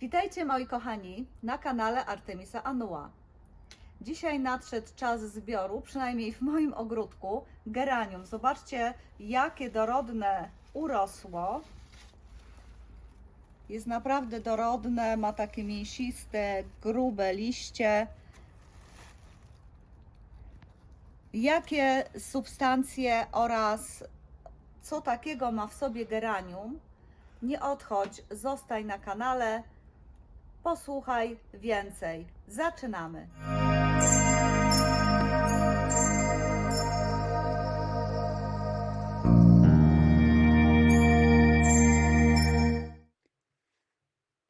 Witajcie moi kochani na kanale Artemisa Anua. Dzisiaj nadszedł czas zbioru, przynajmniej w moim ogródku, geranium. Zobaczcie, jakie dorodne urosło. Jest naprawdę dorodne, ma takie mięsiste, grube liście. Jakie substancje oraz co takiego ma w sobie geranium? Nie odchodź, zostań na kanale, posłuchaj więcej. Zaczynamy.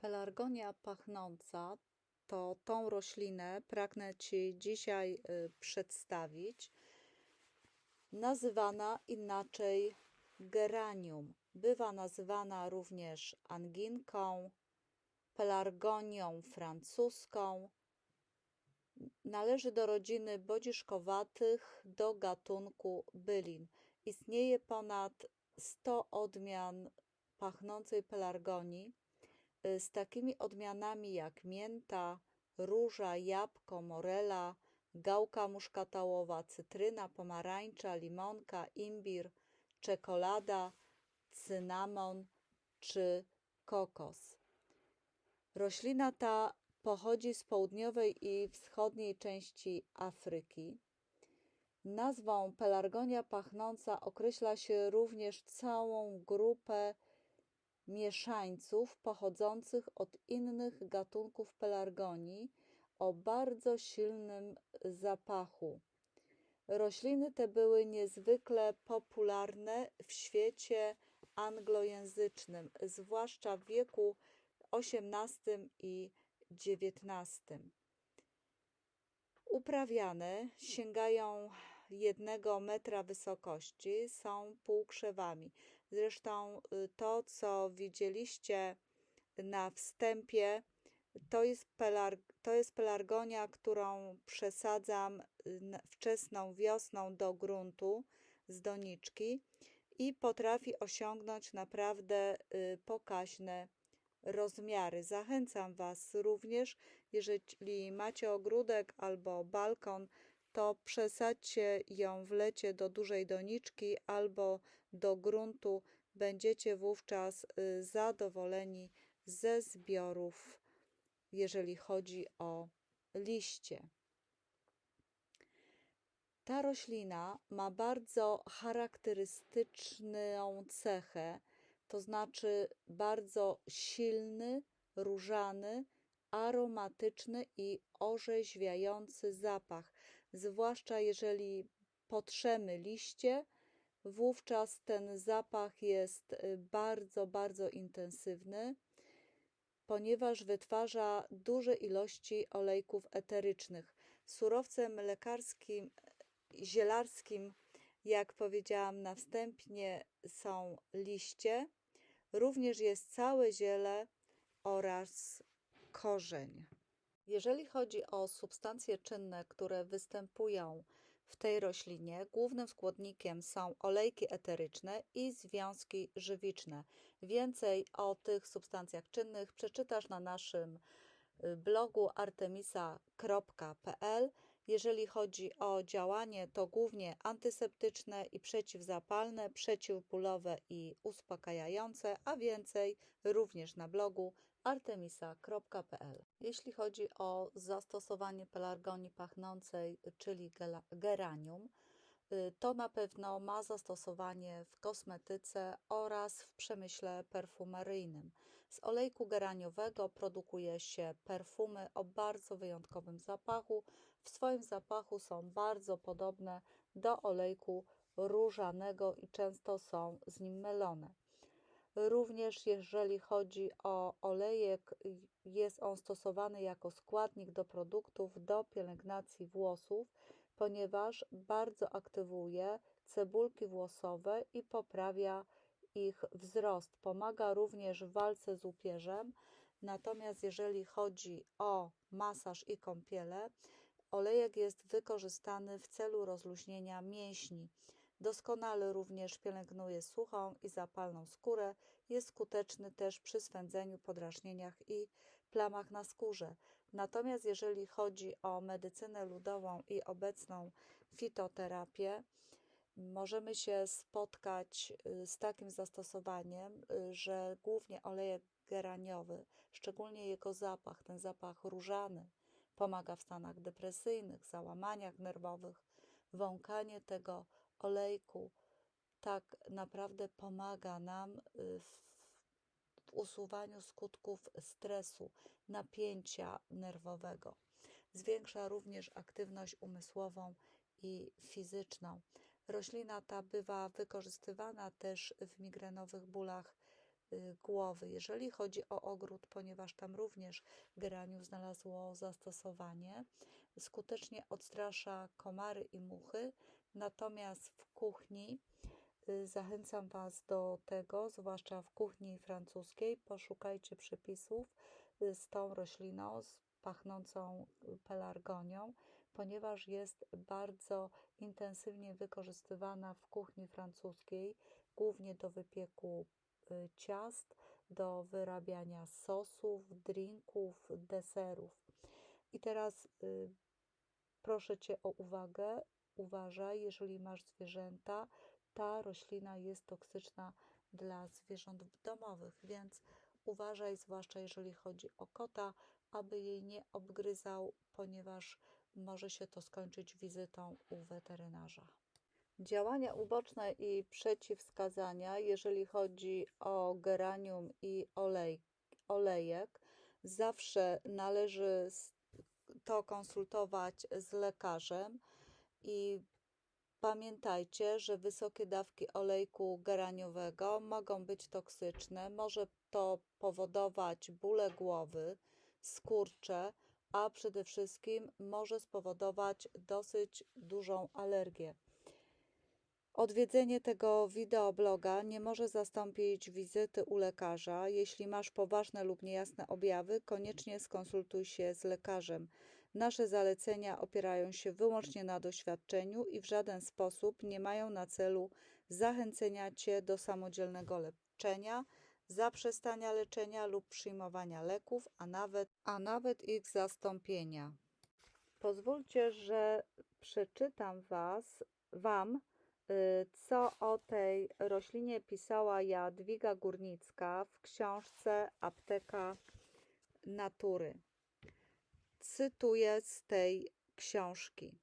Pelargonia pachnąca to tą roślinę pragnę Ci dzisiaj y, przedstawić. Nazywana inaczej geranium. Bywa nazywana również anginką, pelargonią francuską. Należy do rodziny bodziszkowatych do gatunku bylin. Istnieje ponad 100 odmian pachnącej pelargonii y, z takimi odmianami jak mięta, róża, jabłko, morela, gałka muszkatałowa, cytryna, pomarańcza, limonka, imbir, czekolada, cynamon czy kokos. Roślina ta pochodzi z południowej i wschodniej części Afryki. Nazwą pelargonia pachnąca określa się również całą grupę mieszańców pochodzących od innych gatunków pelargonii o bardzo silnym zapachu. Rośliny te były niezwykle popularne w świecie anglojęzycznym, zwłaszcza w wieku XVIII i XIX. Uprawiane sięgają jednego metra wysokości, są półkrzewami. Zresztą y, to, co widzieliście na wstępie, to jest, to jest pelargonia, którą przesadzam y, wczesną wiosną do gruntu z doniczki i potrafi osiągnąć naprawdę y, pokaźne rozmiary. Zachęcam Was również, jeżeli macie ogródek albo balkon, to przesadźcie ją w lecie do dużej doniczki albo do gruntu. Będziecie wówczas y, zadowoleni ze zbiorów, jeżeli chodzi o liście. Ta roślina ma bardzo charakterystyczną cechę, to znaczy bardzo silny, różany, aromatyczny i orzeźwiający zapach. Zwłaszcza jeżeli potrzemy liście, wówczas ten zapach jest y, bardzo, bardzo intensywny, ponieważ wytwarza duże ilości olejków eterycznych. Surowcem lekarskim, zielarskim, jak powiedziałam na wstępie, są liście, również jest całe ziele oraz korzeń. Jeżeli chodzi o substancje czynne, które występują w tej roślinie, głównym składnikiem są olejki eteryczne i związki żywiczne. Więcej o tych substancjach czynnych przeczytasz na naszym y, blogu artemisa.pl. Jeżeli chodzi o działanie, to głównie antyseptyczne i przeciwzapalne, przeciwbólowe i uspokajające, a więcej również na blogu artemisa.pl. Jeśli chodzi o zastosowanie pelargonii pachnącej, czyli geranium, y, to na pewno ma zastosowanie w kosmetyce oraz w przemyśle perfumeryjnym. Z olejku geraniowego produkuje się perfumy o bardzo wyjątkowym zapachu. W swoim zapachu są bardzo podobne do olejku różanego i często są z nim mylone. Również jeżeli chodzi o olejek, jest on stosowany jako składnik do produktów do pielęgnacji włosów, ponieważ bardzo aktywuje cebulki włosowe i poprawia ich wzrost. Pomaga również w walce z upierzem. Natomiast jeżeli chodzi o masaż i kąpiele, olejek jest wykorzystany w celu rozluźnienia mięśni. Doskonale również pielęgnuje suchą i zapalną skórę. Jest skuteczny też przy swędzeniu, podrażnieniach i plamach na skórze. Natomiast jeżeli chodzi o medycynę ludową i obecną fitoterapię, możemy się spotkać y, z takim zastosowaniem, y, że głównie olejek geraniowy, szczególnie jego zapach, ten zapach różany, pomaga w stanach depresyjnych, załamaniach nerwowych. Wąkanie tego olejku tak naprawdę pomaga nam y, w usuwaniu skutków stresu, napięcia nerwowego. Zwiększa również aktywność umysłową i fizyczną. Roślina ta bywa wykorzystywana też w migrenowych bólach głowy. Jeżeli chodzi o ogród, ponieważ tam również geranium znalazło zastosowanie, skutecznie odstrasza komary i muchy, natomiast w kuchni y, zachęcam Was do tego, zwłaszcza w kuchni francuskiej, poszukajcie przepisów y, z tą rośliną, z pachnącą pelargonią, ponieważ jest bardzo intensywnie wykorzystywana w kuchni francuskiej, głównie do wypieku y, ciast, do wyrabiania sosów, drinków, deserów. I teraz y, proszę Cię o uwagę. Uważaj, jeżeli masz zwierzęta, ta roślina jest toksyczna dla zwierząt domowych, więc uważaj, zwłaszcza jeżeli chodzi o kota, aby jej nie obgryzał, ponieważ może się to skończyć wizytą u weterynarza. Działania uboczne i przeciwwskazania, jeżeli chodzi o geranium i olej, olejek, zawsze należy to konsultować z lekarzem i pamiętajcie, że wysokie dawki olejku geraniowego mogą być toksyczne. Może to powodować bóle głowy, skurcze, a przede wszystkim może spowodować dosyć dużą alergię. Odwiedzenie tego wideobloga nie może zastąpić wizyty u lekarza. Jeśli masz poważne lub niejasne objawy, koniecznie skonsultuj się z lekarzem. Nasze zalecenia opierają się wyłącznie na doświadczeniu i w żaden sposób nie mają na celu zachęcenia Cię do samodzielnego leczenia zaprzestania leczenia lub przyjmowania leków, a nawet, a nawet ich zastąpienia. Pozwólcie, że przeczytam was, Wam, co o tej roślinie pisała Jadwiga Górnicka w książce Apteka Natury. Cytuję z tej książki.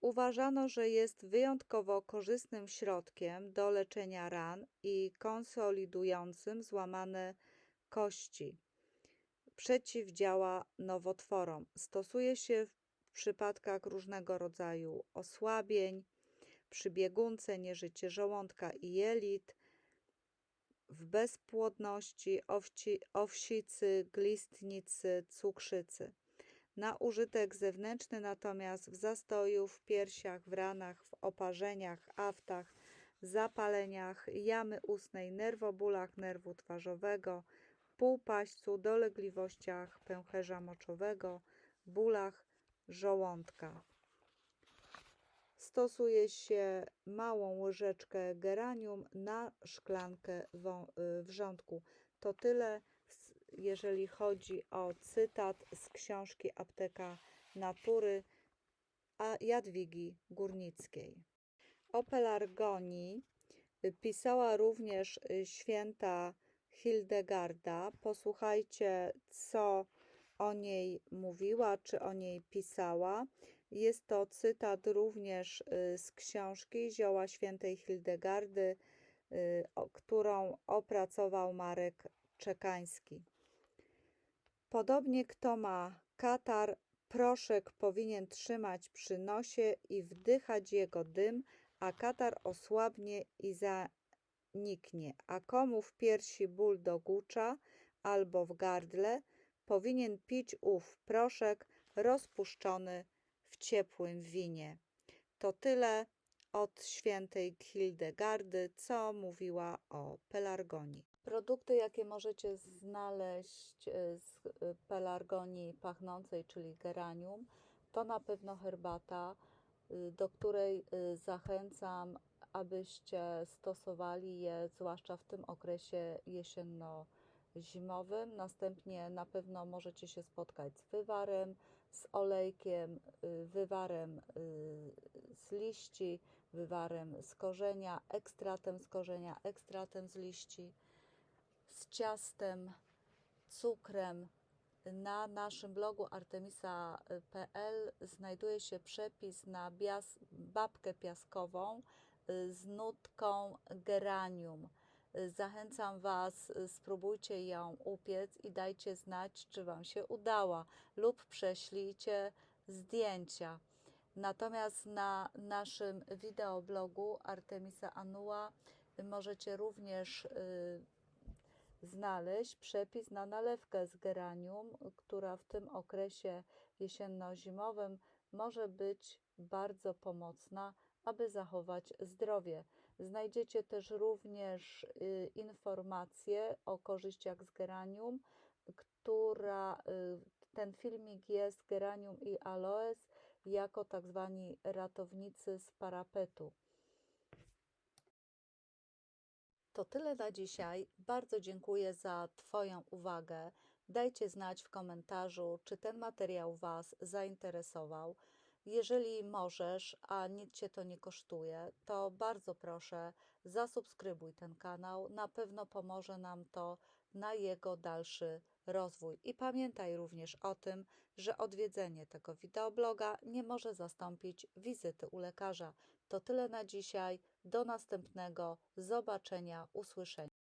Uważano, że jest wyjątkowo korzystnym środkiem do leczenia ran i konsolidującym złamane kości. Przeciwdziała nowotworom. Stosuje się w przypadkach różnego rodzaju osłabień, przy biegunce, nieżycie żołądka i jelit, w bezpłodności, owci, owsicy, glistnicy, cukrzycy. Na użytek zewnętrzny, natomiast w zastoju, w piersiach, w ranach, w oparzeniach, aftach, zapaleniach jamy ustnej, nerwobólach nerwu twarzowego, półpaścu, dolegliwościach pęcherza moczowego, bólach żołądka. Stosuje się małą łyżeczkę geranium na szklankę y, wrzątku. To tyle jeżeli chodzi o cytat z książki Apteka Natury a Jadwigi Górnickiej. O pelargonii pisała również święta Hildegarda. Posłuchajcie, co o niej mówiła, czy o niej pisała. Jest to cytat również y, z książki Zioła Świętej Hildegardy, y, którą opracował Marek Czekański. Podobnie kto ma katar, proszek powinien trzymać przy nosie i wdychać jego dym, a katar osłabnie i zaniknie. A komu w piersi ból dokucza albo w gardle, powinien pić ów proszek rozpuszczony w ciepłym winie. To tyle od świętej Hildegardy, co mówiła o pelargonii. Produkty, jakie możecie znaleźć e, z e, pelargonii pachnącej, czyli geranium, To na pewno herbata, y, do której y, zachęcam, abyście stosowali je, zwłaszcza w tym okresie jesienno-zimowym. Następnie na pewno możecie się spotkać z wywarem, z olejkiem, y, wywarem y, z liści, wywarem z korzenia, ekstratem z korzenia, ekstratem z liści, z ciastem, cukrem. Na naszym blogu artemisa.pl znajduje się przepis na babkę piaskową y, z nutką geranium. Y, Zachęcam Was, y, spróbujcie ją upiec i dajcie znać, czy Wam się udała, lub prześlijcie zdjęcia. Natomiast na naszym wideoblogu Artemisa Anua możecie również y, znaleźć przepis na nalewkę z geranium, która w tym okresie jesienno-zimowym może być bardzo pomocna, aby zachować zdrowie. Znajdziecie też również y, informacje o korzyściach z geranium, która y, ten filmik jest geranium i aloes jako tak zwani ratownicy z parapetu. To tyle na dzisiaj. Bardzo dziękuję za Twoją uwagę. Dajcie znać w komentarzu, czy ten materiał Was zainteresował. Jeżeli możesz, a nic Cię to nie kosztuje, to bardzo proszę, zasubskrybuj ten kanał. Na pewno pomoże nam to na jego dalszy rozwój. I pamiętaj również o tym, że odwiedzenie tego wideobloga nie może zastąpić wizyty u lekarza. To tyle na dzisiaj. Do następnego zobaczenia, usłyszenia.